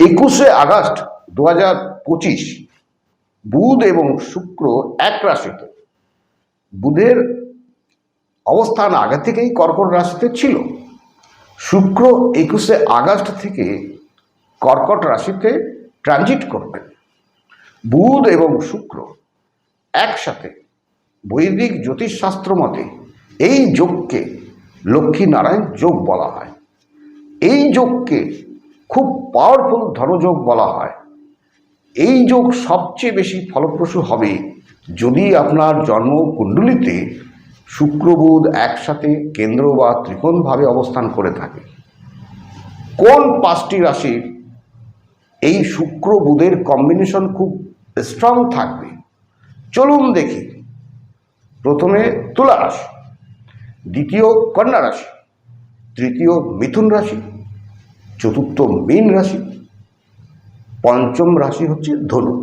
একুশে আগস্ট দু হাজার পঁচিশ, বুধ এবং শুক্র এক রাশিতে। বুধের অবস্থান আগে থেকেই কর্কট রাশিতে ছিল। শুক্র একুশে আগস্ট থেকে কর্কট রাশিতে ট্রানজিট করবেন বুধ এবং শুক্র একসাথে বৈদিক জ্যোতিষশাস্ত্র মতে এই যোগকে লক্ষ্মীনারায়ণ যোগ বলা হয়। এই যোগকে খুব পাওয়ারফুল ধনযোগ বলা হয়। এই যোগ সবচেয়ে বেশি ফলপ্রসূ হবে যদি আপনার জন্মকুণ্ডলিতে শুক্র বুধ একসাথে কেন্দ্র বা ত্রিকোণভাবে অবস্থান করে থাকে। কোন পাঁচটি রাশির এই শুক্র বুধের কম্বিনেশন খুব স্ট্রং থাকবে? চলুন দেখি। প্রথমে তুলা রাশি, দ্বিতীয় কন্যা রাশি, তৃতীয় মিথুন রাশি চতুর্থ মেন রাশি। পঞ্চম রাশি হচ্ছে ধনু।